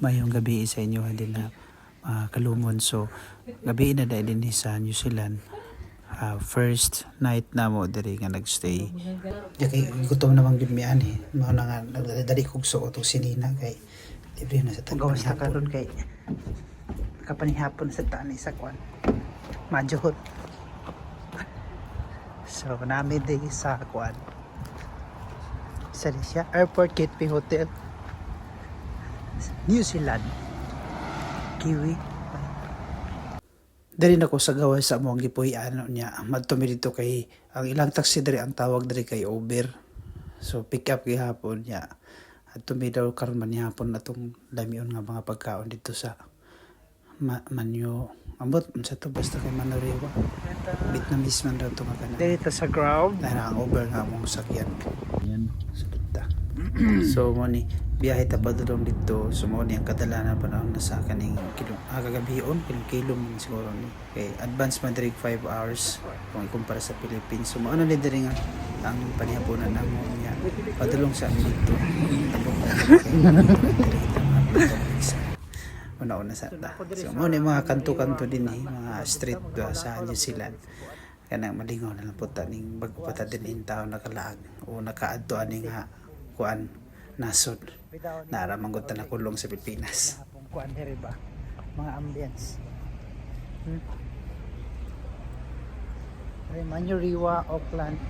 mayong gabi sa inyo din na uh, kalumon. So, gabi na dahil din sa New Zealand. Ah, first night na mo diri nga nagstay. Kay gutom naman gyud mi ani. Mao na nga nagdali kog suot og sinina kay libre na sa tagong sa karon kay kapanihapon sa tani sa kwan. Majuhot. So, namin din sa kwan. Sa Airport Gateway Hotel. New Zealand. Kiwi. Dali na ko sa gawa sa among gipuy ano niya. Madtumi dito kay ang ilang taxi diri ang tawag diri kay Uber. So pick up gihapon niya. At tumi daw karon man hapon atong damion nga mga pagkaon dito sa ma manyo. Ambot unsa to basta kay Manoriwa. Vietnamese man daw to nga kana. Dito sa ground. Na ang Uber nga mong sakyan. Yan. Sulta. So mo ni biyahe ta padulong dito. So mo ni ang kadalanan pa na nasa kaning kilo ah, kagabion kilang kilo man siguro ni. Kay advance man diri 5 hours kung ikumpara sa Philippines. So mo ano ni diri nga ang panihaponan na mo niya. Padulong sa amin dito. Una-una sa ta. So, mo ni mga kanto-kanto din eh, mga street ba sa New Zealand. Kanang malingaw na lang po ta ning bago pa ta din in tao nakalaag o nakaadto ani nga kuan nasod. Naramang gud na kulong sa Pilipinas. Kuan diri ba? Mga ambience. Hmm? Manuriwa, Auckland.